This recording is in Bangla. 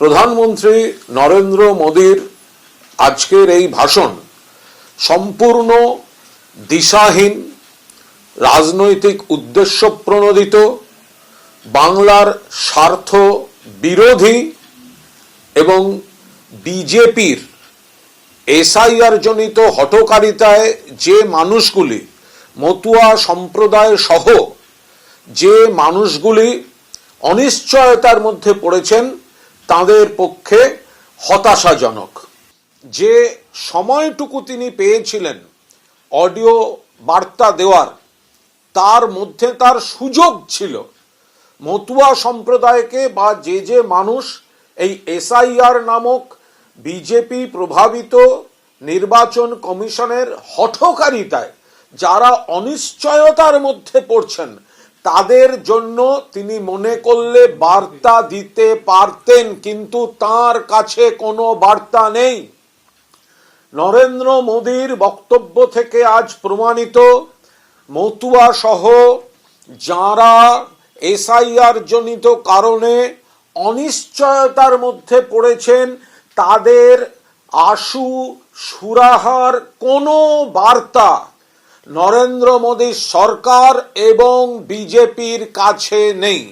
প্রধানমন্ত্রী নরেন্দ্র মোদীর আজকের এই ভাষণ সম্পূর্ণ দিশাহীন, রাজনৈতিক উদ্দেশ্য প্রণোদিত, বাংলার স্বার্থ বিরোধী এবং বিজেপির এসআইআর জনিত হটকারিতায় যে মানুষগুলি, মতুয়া সম্প্রদায় সহ যে মানুষগুলি অনিশ্চয়তার মধ্যে পড়েছেন তাদের পক্ষে হতাশাজনক। যে সময়টুকু তিনি পেয়েছিলেন অডিও বার্তা দেওয়ার, তার মধ্যে তার সুযোগ ছিল। মতুয়া সম্প্রদায়কে বা যে যে মানুষ এই এসআইআর নামক বিজেপি প্রভাবিত নির্বাচন কমিশনের হঠকারিতায় যারা অনিশ্চয়তার মধ্যে পড়ছেন তাদের জন্য তিনি মনে করলে বার্তা দিতে পারতেন, কিন্তু তার কাছে কোনো বার্তা নেই। নরেন্দ্র মোদীর বক্তব্য থেকে আজ প্রমাণিত। মতুয়া সহ যারা এসআইআর জনিত কারণে অনিশ্চয়তার মধ্যে পড়েছেন, তাদের আশু সুরাহার কোনো বার্তা নরেন্দ্র মোদী সরকার এবং বিজেপির কাছে নেই।